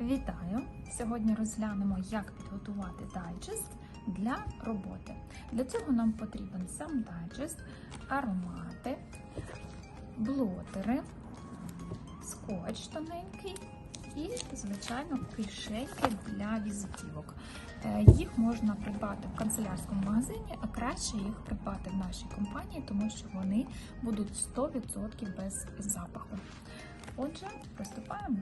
Вітаю! Сьогодні розглянемо, як підготувати дайджест для роботи. Для цього нам потрібен сам дайджест, аромати, блотери, скотч тоненький і, звичайно, кишеньки для візитівок. Е, Їх можна придбати в канцелярському магазині, а краще їх придбати в нашій компанії, тому що вони будуть 100% без запаху. Отже, приступаємо.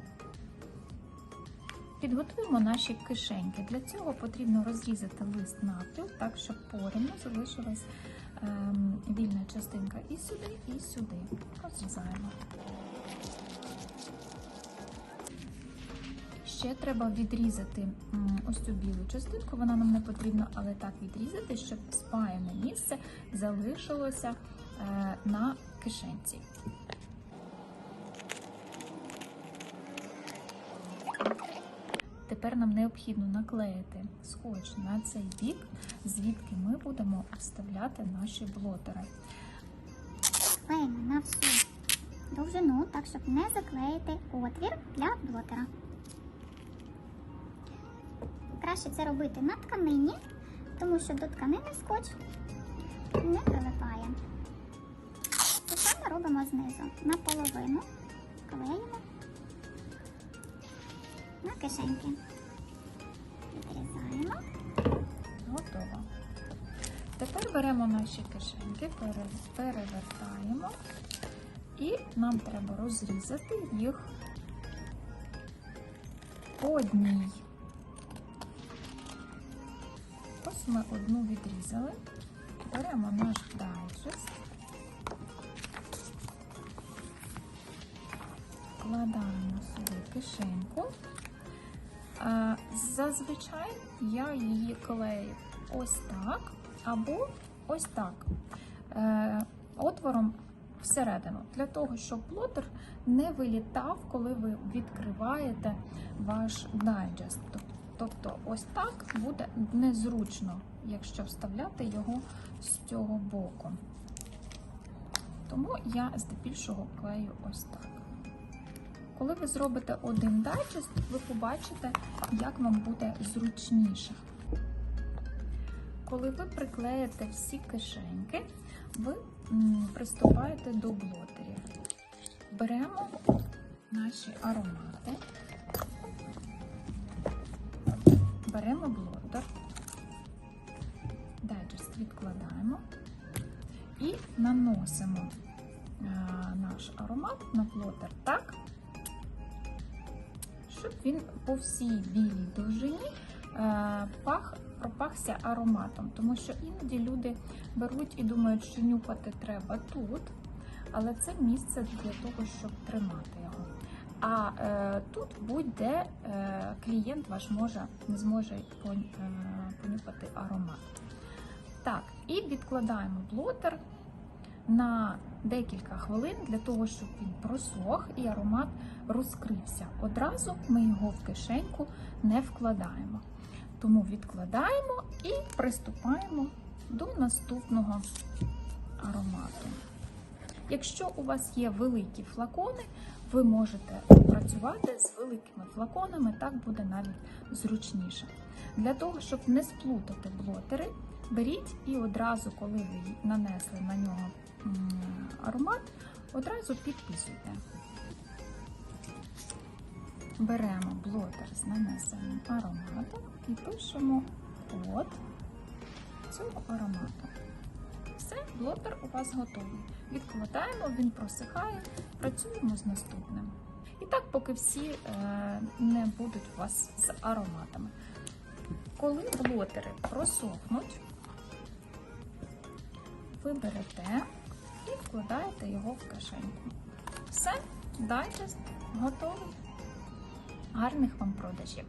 Підготуємо наші кишеньки. Для цього потрібно розрізати лист навпіл, так, щоб порівну залишилась ем, вільна частинка і сюди, і сюди. Розрізаємо. Ще треба відрізати ось цю білу частинку, вона нам не потрібна, але так відрізати, щоб спаяне місце залишилося е, на кишенці. Тепер нам необхідно наклеїти скотч на цей бік, звідки ми будемо вставляти наші блотери. Клеїмо на всю довжину, так щоб не заклеїти отвір для блотера. Краще це робити на тканині, тому що до тканини скотч не прилипає. Це саме робимо знизу. Наполовину клеїмо на кишеньки. Відрізаємо. Готово. Тепер беремо наші кишеньки, перевертаємо, і нам треба розрізати їх по одній. Ось ми одну відрізали. Беремо наш дайджест, вкладаємо сюди кишеньку. А, Зазвичай я її клею ось так або ось так. Е, Отвором всередину, для того, щоб плотер не вилітав, коли ви відкриваєте ваш дайджест. Тобто, ось так буде незручно, якщо вставляти його з цього боку. Тому я здебільшого клею ось так. Коли ви зробите один дайджест, ви побачите, як вам буде зручніше. Коли ви приклеїте всі кишеньки, ви приступаєте до блотерів. Беремо наші аромати, беремо блотер, дайджест відкладаємо і наносимо е, наш аромат на блотер так, щоб він по всій білій довжині е, пах, пропахся ароматом. Тому що іноді люди беруть і думають, що нюхати треба тут, але це місце для того, щоб тримати його. А е, тут будь-де е, клієнт ваш може, не зможе е, понюхати аромат. Так, і відкладаємо блотер на декілька хвилин для того, щоб він просох і аромат розкрився. Одразу ми його в кишеньку не вкладаємо. Тому відкладаємо і приступаємо до наступного аромату. Якщо у вас є великі флакони, ви можете працювати з великими флаконами, так буде навіть зручніше. Для того, щоб не сплутати блотери, беріть і одразу, коли ви нанесли на нього аромат, одразу підписуйте. Беремо блотер з нанесеним ароматом і пишемо код цього аромату. Все, блотер у вас готовий. Відкладаємо, він просихає, працюємо з наступним. І так, поки всі е, не будуть у вас з ароматами. Коли блотери просохнуть, ви берете і вкладаєте його в кишеньку. Все, дайджест готовий. Гарних вам продажів!